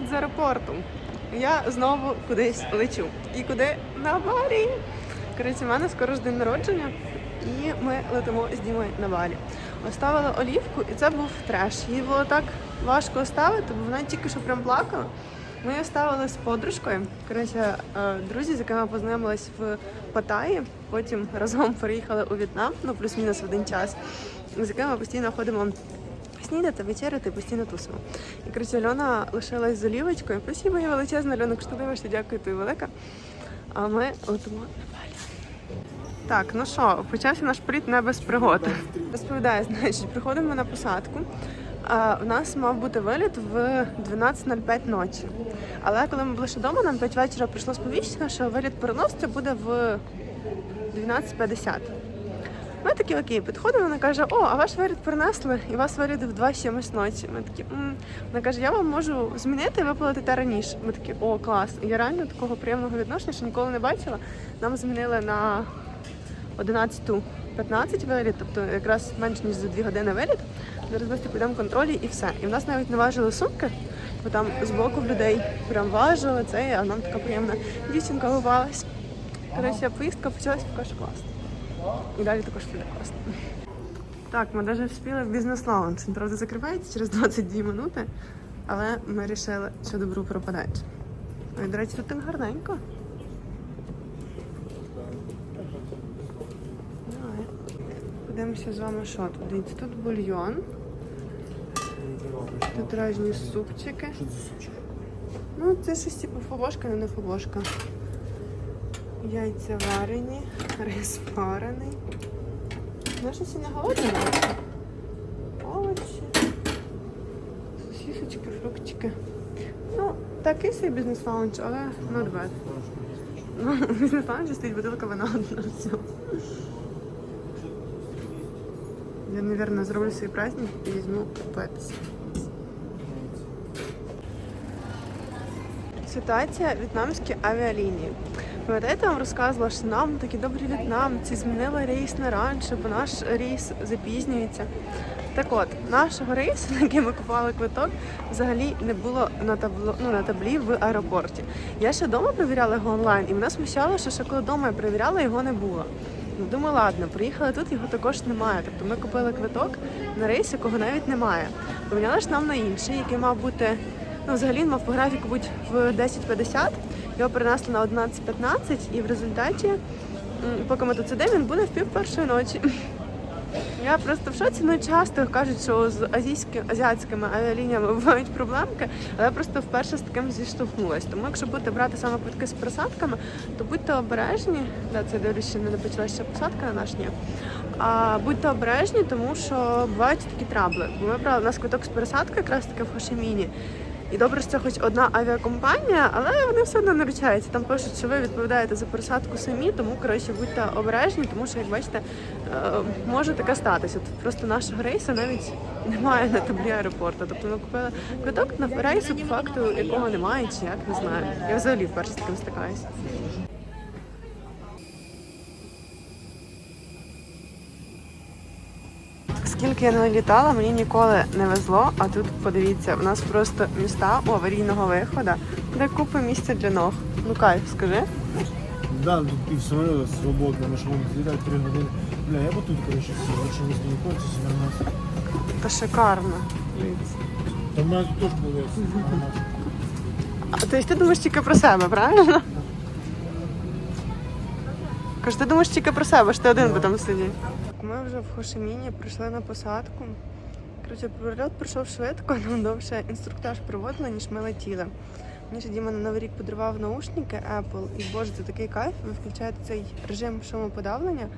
виліт з аеропорту. Я знову кудись лечу. І куди? На Балі. Коротше, в мене скоро ж день народження, і ми летимо з Дімою на Балі. Оставили олівку, і це був треш. Їй було так важко оставити, бо вона тільки що прям плакала. Ми її оставили з подружкою. Коротше, е, друзі, з якими познайомились в Паттайі, потім разом переїхали у В'єтнам, ну плюс-мінус один час, з якими постійно ходимо снідати, вечеряти, постійно тусимо. І коротше, Альона лишилась з олівочкою. Спасибо, я величезна, Альона, що ти дивишся, дякую тобі велика. А ми летимо на Балі. Так, ну що, почався наш політ не без пригод. Розповідаю, значить, приходимо на посадку. У нас мав бути виліт в 12.05 ночі. Але коли ми були ще вдома, нам 5 вечора прийшло сповіщення, що виліт переноситься буде в 12.50. Ми такі окей, підходимо, вона каже, о, а ваш виліт перенесли, і вас виліт в 2 чимось ночі. Ми такі, м Вона каже, я вам можу змінити, і ви полетите раніше. Ми такі, о, клас. Я реально такого приємного відношення, що ніколи не бачила. Нам змінили на 11.15 виліт, тобто якраз менш ніж за 2 години виліт. Зараз ми підемо контролі і все. І в нас навіть не важили сумки, бо там з боку людей прям важили це, а нам така приємна дівчинка вивалась. Коротше, поїздка почалась поки що класно. І далі також буде класно. Так, ми навіть встигли в бізнес-лаунж. Він, правда, закривається через 22 минути, але ми вирішили, що добру пропадать. Ой, до речі, тут так гарненько. Давай. Подивимося з вами, що тут. Дивіться, тут бульйон, тут різні супчики. Ну, це щось типу фобошка, але не фобошка. Яйця варені, рис варений. Ну, щось і не голодне. Овочі, сосісочки, фруктики. Ну, такий собі бізнес-лаунч, але not bad. Ну, бізнес-лаунчі стоїть бутилка вина одна. Я, мабуть, зроблю свій праздник і візьму Пепсі. Ситуація в'єтнамські авіалінії. Пам'ятаєте, я вам розказувала, що нам такі добрі в'єтнамці змінили рейс на раніше, бо наш рейс запізнюється. Так от, нашого рейсу, на який ми купували квиток, взагалі не було на табло, ну, на таблі в аеропорті. Я ще вдома перевіряла його онлайн, і мене смущало, що ще коли вдома я перевіряла, його не було. Ну, думаю, ладно, приїхали тут, його також немає. Тобто ми купили квиток на рейс, якого навіть немає. Поміняли ж нам на інший, який мав бути, ну взагалі він мав по графіку бути в 10.50, його перенесли на 11.15, і в результаті, поки ми тут сидимо, він буде в пів першої ночі. Я просто в шоці, ну часто кажуть, що з азійськими азіатськими авіалініями бувають проблемки, але я просто вперше з таким зіштовхнулася. Тому якщо будете брати саме квитки з просадками, то будьте обережні. Да, це дивлюсь, що не почалася ще посадка на наш ні. А будьте обережні, тому що бувають такі трабли. Ми брали у нас квиток з пересадкою якраз таки в Хошиміні. І добре, що це хоч одна авіакомпанія, але вони все одно наручаються. Там пишуть, що ви відповідаєте за пересадку самі, тому коротше будьте обережні, тому що, як бачите, е, може таке статися. Тут просто нашого рейсу навіть немає на таблі аеропорту. Тобто ми купили квиток на рейсу, по факту якого немає, чи як не знаю. Я взагалі вперше з таким стикаюся. Скільки я не літала, мені ніколи не везло, а тут подивіться, у нас просто міста у аварійного виходу, де купа місця для ног. Ну кайф, скажи. Да, тут пів самолета свободно, на шоу летать 3 години. Бля, я бы тут, короче, все, лучше не хочется вернуться. Та шикарно. Дивіться. Там у нас теж були А тобто ти думаєш тільки про себе, правильно? Кажу, ти думаєш тільки про себе, що ти один би там сидів. Ми вже в Хошиміні прийшли на посадку. Коротше, перельот пройшов швидко, нам довше інструктаж проводили, ніж ми летіли. Мені ще Діма на Новий рік подарував наушники Apple, і боже, це такий кайф. Ви включаєте цей режим шумоподавлення,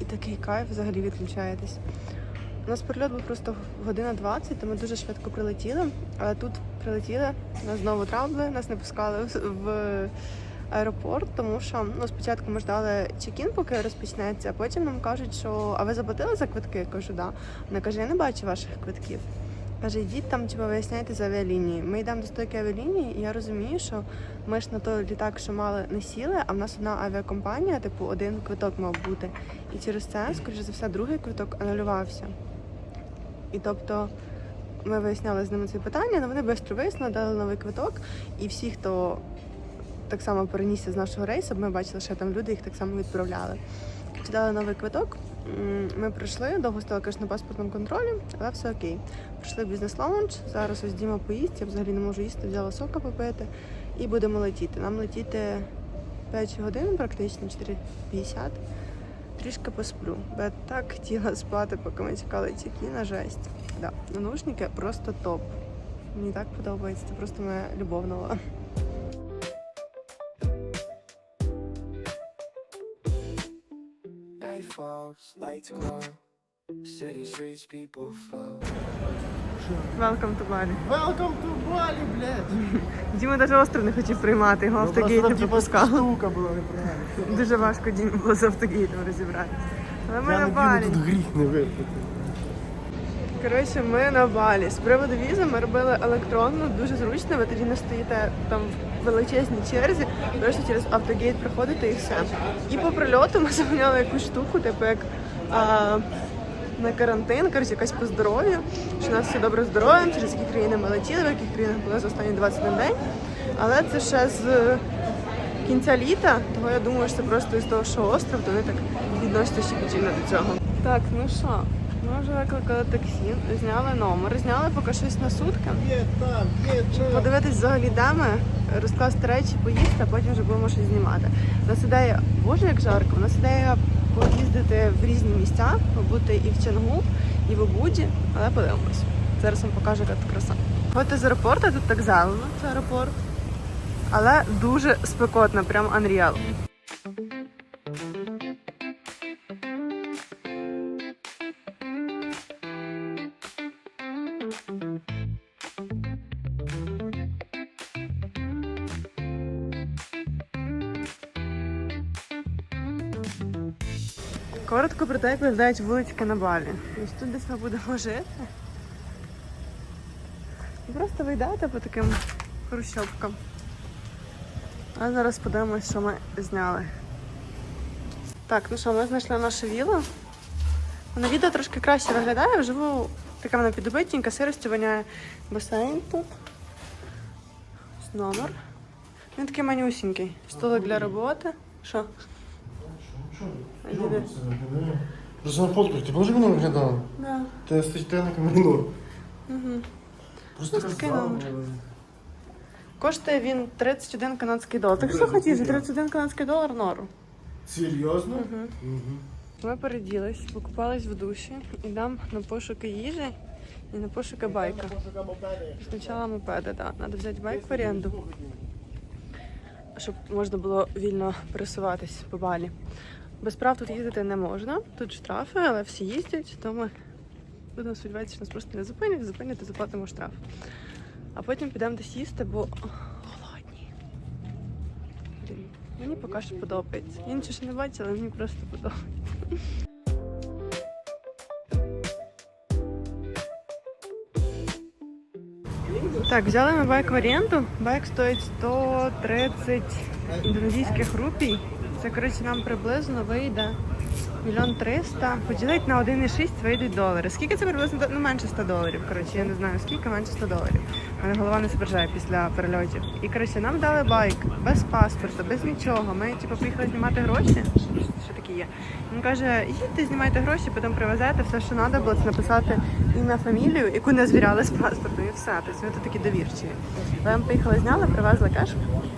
і такий кайф взагалі відключаєтесь. У нас перельот був просто година 20, то ми дуже швидко прилетіли. Але тут прилетіли, нас знову трабли, нас не пускали в аеропорт, тому що ну, спочатку ми ждали чекін, поки розпочнеться, а потім нам кажуть, що а ви заплатили за квитки? Я кажу, да. Вона каже, я не бачу ваших квитків. Каже, йдіть там, типу, виясняйте з авіалінії. Ми йдемо до стойки авіалінії, і я розумію, що ми ж на той літак, що мали, не сіли, а в нас одна авіакомпанія, типу, один квиток мав бути. І через це, скоріше за все, другий квиток анулювався. І тобто ми виясняли з ними ці питання, але вони швидко вияснили, дали новий квиток. І всі, хто так само перенісся з нашого рейсу, ми бачили, що там люди їх так само відправляли. Дали новий квиток. Ми прийшли, довго конечно, на паспортному контролі, але все окей. Прийшли в бізнес-лаунж. Зараз ось Діма поїсть, я взагалі не можу їсти, взяла сока попити і будемо летіти. Нам летіти 5 годин, практично 4.50. Трішки посплю. Бо я так хотіла спати, поки ми чекали на жесть. Да. Наушники просто топ. Мені так подобається, це просто моя любов нова. Lights glow. City streets, people flow. Welcome to Bali. Welcome to Bali, блядь! Діма навіть остров не хотів приймати, його Ну, автогейт не пропускав. штука була неправильна. Дуже важко Дімі було з автогейтом розібратися. Але ми на Балі. тут гріх не випити. Коротше, ми на Балі. З приводу візи ми робили електронну, дуже зручно. Ви тоді не стоїте там в величезній черзі, просто через автогейт приходите і все. І по прильоту ми замовляли якусь штуку, типу як а, на карантин, коротше, якась по здоров'ю, що у нас все добре з здоров'ям, через які країни ми летіли, в яких країнах були за останні 21 день. Але це ще з кінця літа, того я думаю, що це просто із того, що остров, то вони так відносяться щепетільно до цього. Так, ну що, ми вже викликали таксі, зняли номер, зняли поки щось на сутки. Подивитись взагалі де ми, розкласти речі, поїсти, а потім вже будемо щось знімати. У нас ідея, боже, як жарко, у нас ідея поїздити в різні місця, побути і в Чангу, і в Обуді, але подивимось. Зараз вам покажу, яка краса. От з аеропорту, тут так зелено, це аеропорт. Але дуже спекотно, прям Unreal. Про те, як виглядають вулички на Балі. Ось тут десь ми будемо жити. Просто ви йдете по таким хрущобкам. А зараз подивимось, що ми зняли. Так, ну що, ми знайшли нашу вілу. На відео трошки краще виглядає, вживу така вона підобитенька, сиростю воняє басейн тут. Номер. Він такий манюсінький. Столик для роботи. Що? Діди? Просто на фотках, ти бачиш, як воно виглядало? Да. Ти стоїть на камеру. Угу. Просто Ось такий зала номер. Коштує він 31 канадський долар. Так що хотів за 31 канадський долар нору. Серйозно? Угу. Угу. Ми переділись, покупались в душі, ідемо на пошуки їжі і на пошуки байка. Спочатку мопеди, так. Треба взяти байк в оренду, щоб можна було вільно пересуватись по балі. Без прав тут їздити не можна, тут штрафи, але всі їздять, то ми будемо сподіватися, що нас просто не зупинять, зупинять і заплатимо штраф. А потім підемо десь їсти, бо голодні. Блін, мені поки що подобається. Я нічого ще не бачила, але мені просто подобається. Так, взяли ми байк в оренду. Байк стоїть 130 індонезійських рупій. Це, коротше, нам приблизно вийде мільйон триста. Поділити на 1,6 вийдуть долари. Скільки це приблизно? Ну, менше 100 доларів. Коротше, я не знаю, скільки менше 100 доларів. У мене голова не соображає після перельотів. І коротше, нам дали байк без паспорта, без нічого. Ми типу поїхали знімати гроші. Що таке є? Він каже, їдьте, знімайте гроші, потім привезете. Все, що треба було, це написати ім'я, фамілію, яку не звіряли з паспортом, і все. Тобто ми тут такі довірчиві. Але ми поїхали, зняли, привезли кеш,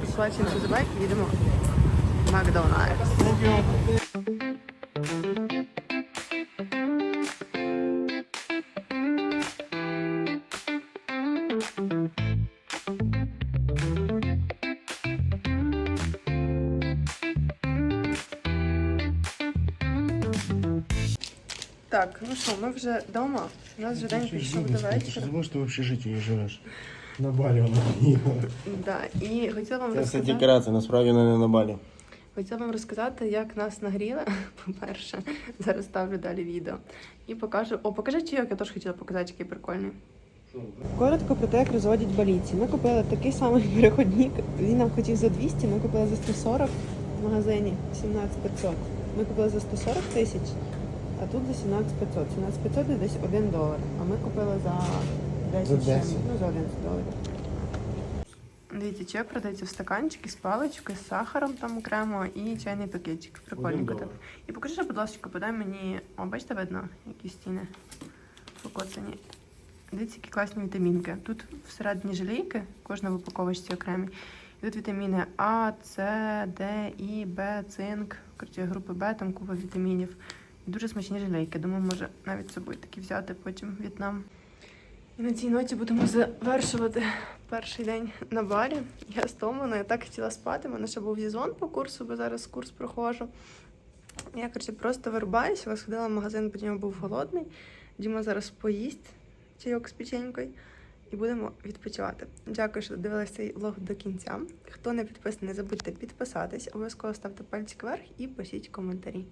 розплачуємося за байк і їдемо Макдональдс. Так, ну що, ми вже вдома. У нас вже день пішов до Ти вечора. ж забув, що ти в общежитті живеш. На Балі вона їхала. Да, і хотіла вам Це все розказати. декорація, насправді вона не на Балі. Хотіла вам розказати, як нас нагріли. По-перше, зараз ставлю далі відео. І покажу. О, покажи чайок, я теж хотіла показати, який прикольний. Коротко про те, як розводять баліці. Ми купили такий самий переходник. Він нам хотів за 200, ми купили за 140 в магазині 17500. Ми купили за 140 тисяч, а тут за 17500. 17500 це десь 1 долар. А ми купили за 10 За 10. Ну, за 11 доларів. Дивіться, чай продається в стаканчики з паличкою, з сахаром там окремо і чайний пакетик. Прикольненько так. І покажи, будь ласка, подай мені. О, бачите, видно, які стіни покоцані. Дивіться, які класні вітамінки. Тут всередині жалійки, кожна в упаковочці окремі. І тут вітаміни А, С, Д, І, Б, цинк, коротше, групи Б, там купа вітамінів. І дуже смачні жалейки. Думаю, може навіть з собою такі взяти потім в В'єтнам. І на цій ноті будемо завершувати перший день на барі. Я стомлена, я так хотіла спати. У мене ще був зізон по курсу, бо зараз курс проходжу. Я коротше, просто вирубаюся, сходила в магазин, потім я був голодний. Діма зараз поїсть чайок з печенькою і будемо відпочивати. Дякую, що дивилися цей влог до кінця. Хто не підписаний, не забудьте підписатись, обов'язково ставте пальчик вверх і пишіть коментарі.